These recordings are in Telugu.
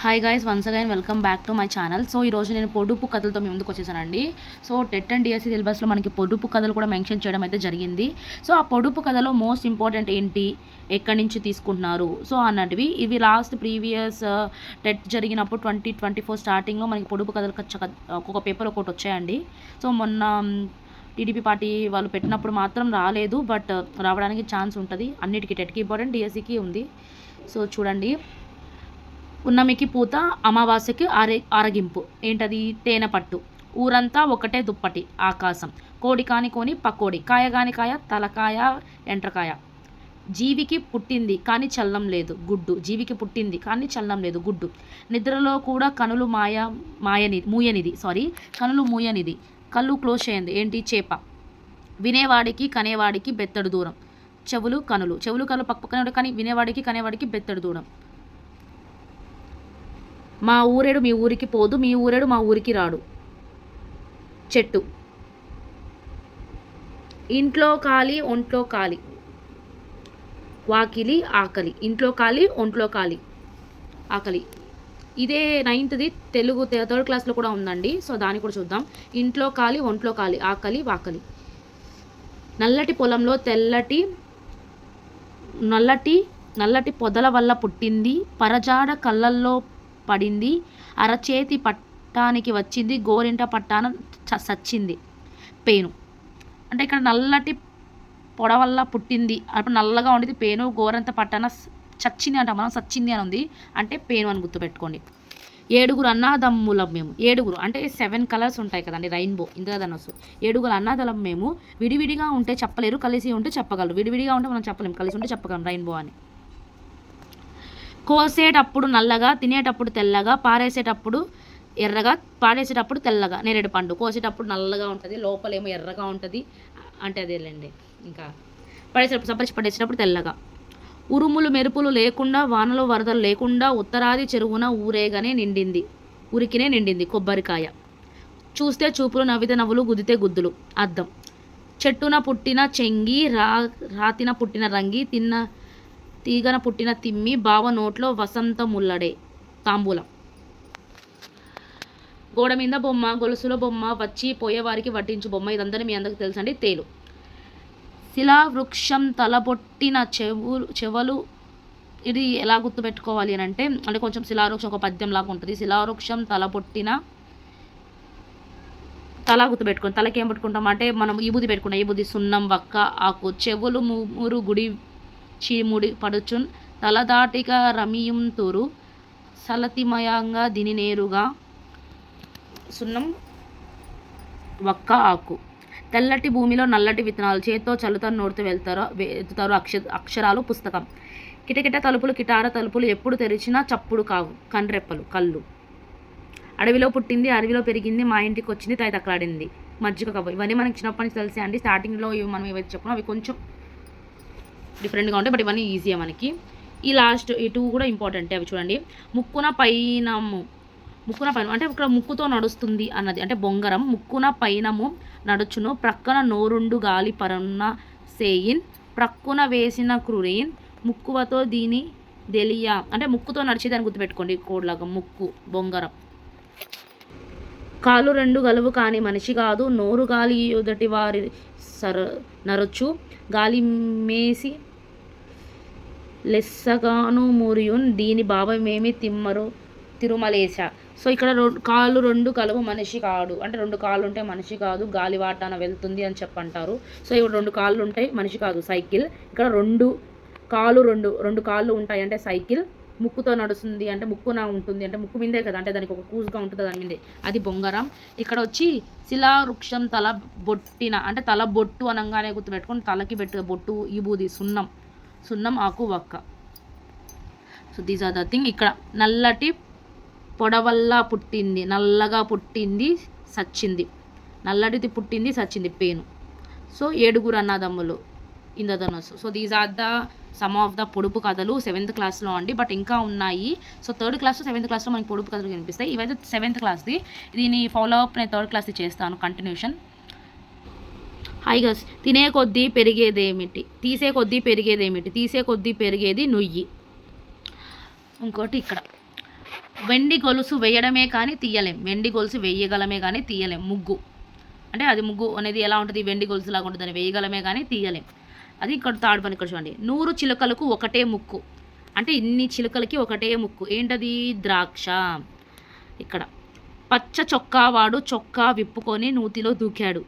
Hi guys once again welcome back to my channel so ఈరోజు నేను పొడుపు కథలతో మీ ముందుకు వచ్చేసానండి. సో టెట్ అండ్ డిఎస్సి సిలబస్లో మనకి పొడుపు కథలు కూడా మెన్షన్ చేయడం అయితే జరిగింది. సో ఆ పొడుపు కథలో మోస్ట్ ఇంపార్టెంట్ ఏంటి? ఎక్కడి నుంచి తీసుకుంటున్నారు? సో అన్నటివి. ఇవి లాస్ట్ ప్రీవియస్ టెట్ జరిగినప్పుడు ట్వంటీ ట్వంటీ ఫోర్ స్టార్టింగ్లో మనకి పొడుపు కథలు ఒక్కొక్క పేపర్ ఒకటి వచ్చాయండి. సో మొన్న um, టీడీపీ పార్టీ వాళ్ళు పెట్టినప్పుడు మాత్రం రాలేదు బట్ uh, రావడానికి ఛాన్స్ ఉంటుంది. అన్నిటికీ టెట్కి ఇంపార్టెంట్ డిఎస్సికి ఉంది. సో చూడండి. ఉన్నమికి పూత అమావాస్యకి ఆరే ఆరగింపు. ఏంటది? తేనె పట్టు. ఊరంతా ఒకటే దుప్పటి ఆకాశం. కోడి కాని కోని పకోడి. కాయ కాని కాయ తలకాయ ఎంట్రకాయ జీవికి పుట్టింది కానీ చల్లం లేదు. గుడ్డు. జీవికి పుట్టింది కానీ చల్లం లేదు. గుడ్డు. నిద్రలో కూడా కనులు మాయ మాయని మూయనిది. సారీ కనులు మూయనిది. కళ్ళు క్లోజ్ చేయండి. ఏంటి? చేప. వినేవాడికి కనేవాడికి బెత్తడు దూరం. చెవులు కనులు. చెవులు కనులు పక్క పక్కనే కానీ వినేవాడికి కనేవాడికి బెత్తడు దూరం. మా ఊరేడు మీ ఊరికి పోదు మీ ఊరేడు మా ఊరికి రాడు. చెట్టు. ఇంట్లో కాలి ఒంట్లో కాలి వాకిలి ఆకలి. ఇంట్లో కాలి ఒంట్లో కాలి ఆకలి. ఇదే నైన్త్ది తెలుగు థర్డ్ క్లాస్లో కూడా ఉందండి. సో దాన్ని కూడా చూద్దాం. ఇంట్లో కాలి ఒంట్లో కాలి ఆకలి వాకలి. నల్లటి పొలంలో తెల్లటి నల్లటి నల్లటి పొదల వల్ల పుట్టింది. పరజాడ కళ్ళల్లో పడింది. అరచేతి పట్టానికి వచ్చింది. గోరింట పట్టాన చ- సచ్చింది పేను. అంటే ఇక్కడ నల్లటి పొడ వల్ల పుట్టింది. అప్పుడు నల్లగా ఉండేది పేను. గోరంత పట్టాన చచ్చింది అంట మనం. సచ్చింది అని ఉంది. అంటే పేను అని గుర్తుపెట్టుకోండి. ఏడుగురు అన్నాదమ్ములం మేము. ఏడుగురు. అంటే సెవెన్ కలర్స్ ఉంటాయి కదండి. రెయిన్బో ఇంద్రధనస్సు. ఏడుగురు అన్నాదలం మేము. విడివిడిగా ఉంటే చెప్పలేరు. కలిసి ఉంటే చెప్పగలరు. విడివిడిగా ఉంటే మనం చెప్పలేము కలిసి ఉంటే చెప్పగలం రెయిన్బో అని. కోసేటప్పుడు నల్లగా తినేటప్పుడు తెల్లగా పారేసేటప్పుడు ఎర్రగా పాడేసేటప్పుడు తెల్లగా. నేరేడు పండు. కోసేటప్పుడు నల్లగా ఉంటుంది లోపలేమో ఎర్రగా ఉంటుంది అంటే అదేలేండి. ఇంకా పడేసేటప్పుడు సపరిచి పడేసేటప్పుడు తెల్లగా. ఉరుములు మెరుపులు లేకుండా వానలు వరదలు లేకుండా ఉత్తరాది చెరువున ఊరేగానే నిండింది. ఉరికినే నిండింది కొబ్బరికాయ. చూస్తే చూపులు నవ్వితే నవ్వులు గుద్దితే గుద్దులు. అద్దం. చెట్టున పుట్టిన చెంగి రా రాతిన పుట్టిన రంగి తిన్న తీగన పుట్టిన తిమ్మి బావ నోట్లో వసంత ముల్లడే తాంబూలం. గోడ మీద బొమ్మ గొలుసుల బొమ్మ వచ్చి పోయేవారికి వడ్డించు బొమ్మ ఇదంతా మీ అందరికి తెలుసండి. తేలు. శిలా వృక్షం తలబొట్టిన చెవులు చెవలు ఇది ఎలా గుర్తుపెట్టుకోవాలి అని అంటే అంటే కొంచెం శిలావృక్షం ఒక పద్యం లాగా ఉంటుంది. శిలావృక్షం తలబొట్టిన తల గుర్తుపెట్టుకుని తలకి ఏం పెట్టుకుంటాం అంటే మనం ఈ బుద్ధి పెట్టుకుంటాం ఈ బుద్ధి సున్నం వక్క ఆకు చెవులు మూరు గుడి చీముడి పడుచున్ తలదాటిక రమియుం తూరు సలతిమయంగా దిని నేరుగా సున్నం వక్క ఆకు. తెల్లటి భూమిలో నల్లటి విత్తనాలు చేత్తో చల్లుతను నోడుతూ వెళ్తారో వెళ్తారు అక్ష అక్షరాలు పుస్తకం. కిటకిట తలుపులు కిటార తలుపులు ఎప్పుడు తెరిచినా చప్పుడు కావు కండ్రెప్పలు కళ్ళు. అడవిలో పుట్టింది అడవిలో పెరిగింది మా ఇంటికి వచ్చింది తై తక్కలాడింది మజ్జిగ కవ్వ. ఇవన్నీ మనకి చిన్నప్పటి నుంచి తెలిసే అండి. స్టార్టింగ్లో ఇవి మనం ఏవైతే చెప్పుకున్నాం అవి కొంచెం డిఫరెంట్గా ఉంటాయి బట్ ఇవన్నీ ఈజీయే మనకి. ఈ లాస్ట్ ఈ టూ కూడా ఇంపార్టెంట్ అవి చూడండి. ముక్కున పైనము ముక్కున పైన అంటే ఇక్కడ ముక్కుతో నడుస్తుంది అన్నది అంటే బొంగరం. ముక్కున పైనము నడుచును ప్రక్కన నోరుండు గాలి పరన్న సేయిన్ ప్రక్కున వేసిన క్రురేన్ ముక్కువతో దీని దెలియా అంటే ముక్కుతో నడిచేదాన్ని గుర్తుపెట్టుకోండి కోడ్లాగా ముక్కు బొంగరం. కాలు రెండు గలువు కాని మనిషి కాదు నోరు గాలి ఎదుటి వారి సర నరచు. గాలి మేసి లెస్సగాను మురియున్. దీని భావమేమి తిమ్మరు తిరుమలేశ. సో ఇక్కడ రెండు కాళ్ళు రెండు కలవు మనిషి కాడు. అంటే రెండు కాళ్ళు ఉంటే మనిషి కాదు. గాలి వాటాన వెళ్తుంది అని చెప్పంటారు. సో ఇక్కడ రెండు కాళ్ళు ఉంటాయి మనిషి కాదు. సైకిల్. ఇక్కడ రెండు కాళ్ళు రెండు రెండు కాళ్ళు ఉంటాయి అంటే సైకిల్. ముక్కుతో నడుస్తుంది అంటే ముక్కున ఉంటుంది అంటే ముక్కు మీదే కదా అంటే దానికి ఒక కూసుగా ఉంటుంది దాని మీదే? అది బొంగరం. ఇక్కడ వచ్చి శిలా వృక్షం తల బొట్టిన అంటే తల బొట్టు అనగానే గుర్తుపెట్టుకొని తలకి పెట్టు బొట్టు ఈబూది సున్నం. సున్నం ఆకు వక్క. So these are the thing ఇక్కడ నల్లటి పొడవల్లా పుట్టింది నల్లగా పుట్టింది సచ్చింది. నల్లటిది పుట్టింది సచ్చింది పేను. సో ఏడుగురు అన్నదమ్ములు. ఇంద్రధనుస్సు. So these are the some of the పొడుపు కథలు సెవెంత్ క్లాస్లో అండి. బట్ ఇంకా ఉన్నాయి. సో థర్డ్ క్లాస్ సెవెంత్ క్లాస్లో మనకి పొడుపు కథలు కనిపిస్తాయి. ఇవైతే సెవెంత్ క్లాస్ది దీని ఫాలో అప్ నేను థర్డ్ క్లాస్ది చేస్తాను. కంటిన్యూషన్ హాయ్ గస్ తినే కొద్దీ పెరిగేదేమిటి? తీసే కొద్దీ పెరిగేదేమిటి? తీసే కొద్దీ పెరిగేది నుయ్యి. ఇంకోటి ఇక్కడ. వెండి గొలుసు వేయడమే కానీ తీయలేం. వెండి గొలుసు వేయగలమే కానీ తీయలేం. ముగ్గు. అంటే అది ముగ్గు అనేది ఎలా ఉంటుంది? వెండి గొలుసు లాగా ఉంటుంది. అని వేయగలమే కానీ తీయలేం. అది ఇక్కడ థర్డ్ పని ఇక్కడ చూడండి. నూరు చిలుకలకు ఒకటే ముక్కు. అంటే ఇన్ని చిలుకలకి ఒకటే ముక్కు. ఏంటది? ద్రాక్ష. ఇక్కడ. పచ్చ చొక్కా వాడు చొక్కా విప్పుకొని నూతిలో దూకాడు.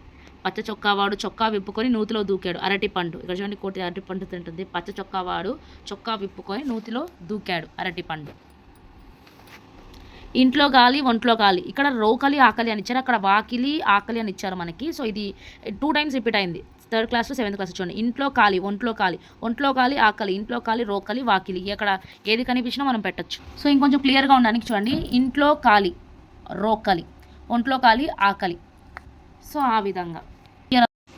పచ్చ చొక్కా వాడు చొక్కా విప్పుకొని నూతిలో దూకాడు. అరటి పండు. ఇక్కడ చూడండి కోటి అరటి పండు తింటుంది. పచ్చ చొక్కా వాడు చొక్కా విప్పుకొని నూతిలో దూకాడు అరటి పండు. ఇంట్లో గాలి ఒంట్లో గాలి. ఇక్కడ రోకలి ఆకలి అని ఇచ్చారు. అక్కడ వాకిలి ఆకలి అని ఇచ్చారు మనకి. సో ఇది టూ టైమ్స్ రిపీట్ అయింది. థర్డ్ క్లాస్ సెవెంత్ క్లాస్ చూడండి. ఇంట్లో ఖాళీ ఒంట్లో కాలి ఒంట్లో కాలి ఆకలి. ఇంట్లో కాలి రోకలి వాకిలి. ఇక్కడ ఏది కనిపించినా మనం పెట్టచ్చు. సో ఇంకొంచెం క్లియర్గా ఉండడానికి చూడండి. ఇంట్లో ఖాళీ రోకలి ఒంట్లో కాలి ఆకలి. సో ఆ విధంగా.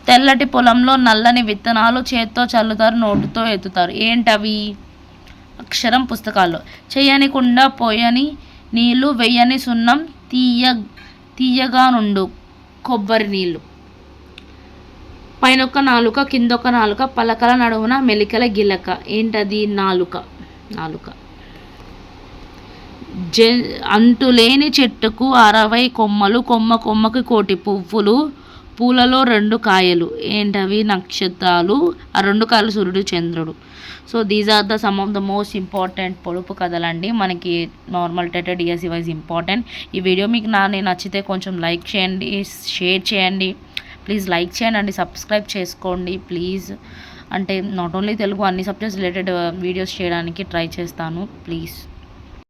తెల్లటి పొలంలో నల్లని విత్తనాలు చేత్తో చల్లుతారు నోటుతో ఎత్తుతారు. ఏంటవి అక్షరం పుస్తకాల్లో. చేయనికుండా పోయని నీళ్ళు వెయ్యని సున్నం తీయ తీయగా నుండు కొబ్బరి నీళ్ళు పైన ఒక నాలుక కింద ఒక నాలుక పలకల నడుమున మెలికల గిలక. ఏంటది నాలుక? నాలుక. జ అంతులేని చెట్టుకు అరవై కొమ్మలు కొమ్మ కొమ్మకి కోటి పువ్వులు పూలలో రెండు కాయలు. ఏంటవి? నక్షత్రాలు. ఆ రెండు కాయలు సూర్యుడు చంద్రుడు. So these are the some of the most important పొడుపు కథలండి. మనకి నార్మల్ టెటెడ్ డిఎస్సి వైజ్ ఇంపార్టెంట్ ఈ వీడియో మీకు నా నేను నచ్చితే కొంచెం లైక్ చేయండి షేర్ చేయండి. ప్లీజ్ లైక్ చేయండి అండి సబ్స్క్రైబ్ చేసుకోండి ప్లీజ్. అంటే నాట్ ఓన్లీ తెలుగు అన్ని సబ్జెక్ట్స్ రిలేటెడ్ వీడియోస్ చేయడానికి ట్రై చేస్తాను ప్లీజ్.